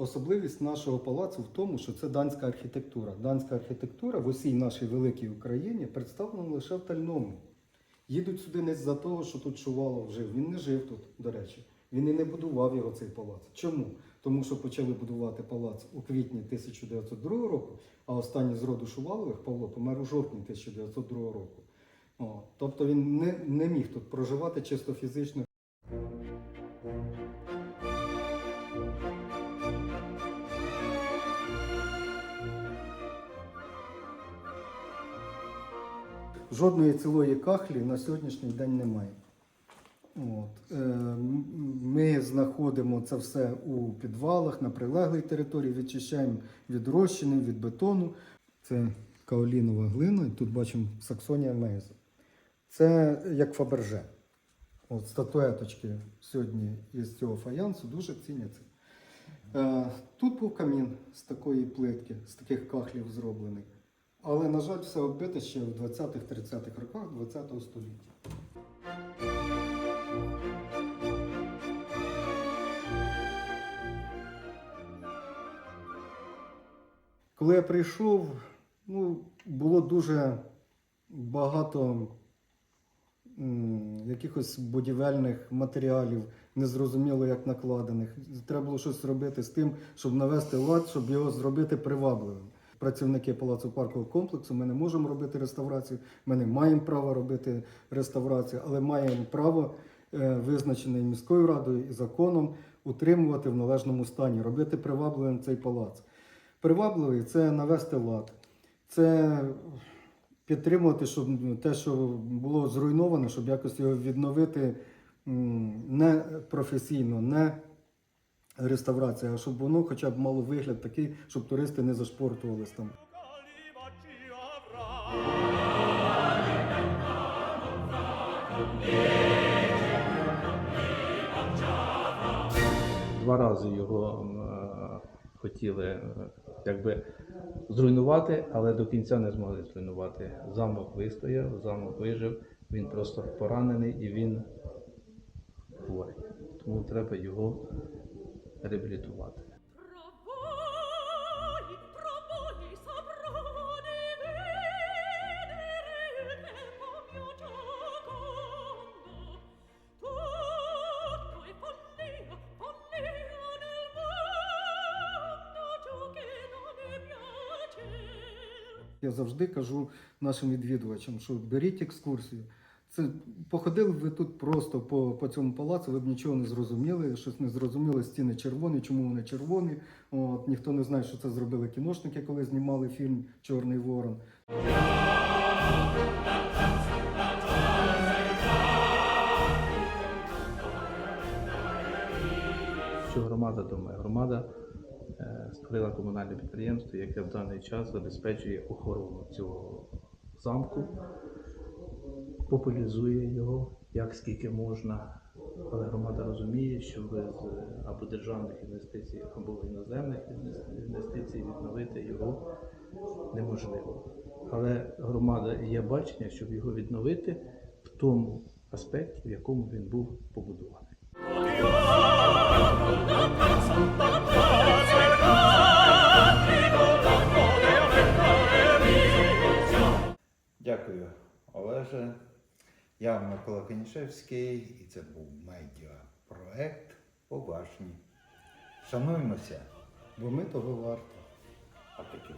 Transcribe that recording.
Особливість нашого палацу в тому, що це данська архітектура. Данська архітектура в усій нашій великій Україні представлена лише в Тальному. Їдуть сюди не з-за того, що тут Шувалов жив. Він не жив тут, до речі. Він і не будував його цей палац. Чому? Тому що почали будувати палац у квітні 1902 року, а останній з роду Шувалових Павло помер у жовтні 1902 року. О, тобто він не, не міг тут проживати чисто фізично. Жодної цілої кахлі на сьогоднішній день немає. От. Е, Ми знаходимо це все у підвалах, на прилеглій території, відчищаємо від розчини, від бетону. Це каолінова глина, і тут бачимо саксонія мейза. Це як фаберже. От статуеточки сьогодні із цього фаянсу дуже ціняться. Е, Тут був камін з такої плитки, з таких кахлів зроблений. Але, на жаль, все оббите ще в 20-30-х роках ХХ століття. Коли я прийшов, ну, було дуже багато м, якихось будівельних матеріалів, незрозуміло як накладених. Треба було щось робити з тим, щоб навести лад, щоб його зробити привабливим. Працівники палацу паркового комплексу ми не можемо робити реставрацію, ми не маємо права робити реставрацію, але маємо право, е, визначене міською радою і законом, утримувати в належному стані, робити привабливим цей палац. Привабливий це навести лад, це підтримувати, щоб те, що було зруйноване, щоб якось його відновити не професійно, не реставрація, щоб воно хоча б мало вигляд такий, щоб туристи не зашпортувались там. Два рази його е, хотіли е, якби зруйнувати, але до кінця не змогли зруйнувати. Замок вистояв, замок вижив, він просто поранений і він хворий. Тому треба його реабілітувати. Я завжди кажу нашим відвідувачам, що беріть екскурсію. Це походили ви тут просто по, по цьому палацу, ви б нічого не зрозуміли, щось не зрозуміли, стіни червоні, чому вони червоні. От, ніхто не знає, що це зробили кіношники, коли знімали фільм Чорний Ворон. Що громада думає? Громада е, створила комунальне підприємство, яке в даний час забезпечує охорону цього замку, популяризує його як скільки можна. Але громада розуміє, що без е, або державних інвестицій, або іноземних інвестицій відновити його неможливо. Але громада є бачення, щоб його відновити в тому аспекті, в якому він був побудований. Дякую, Олеже. Я Микола Канішевський і це був медіапроект «Поважні». Шануємося, бо ми того варто. А таки.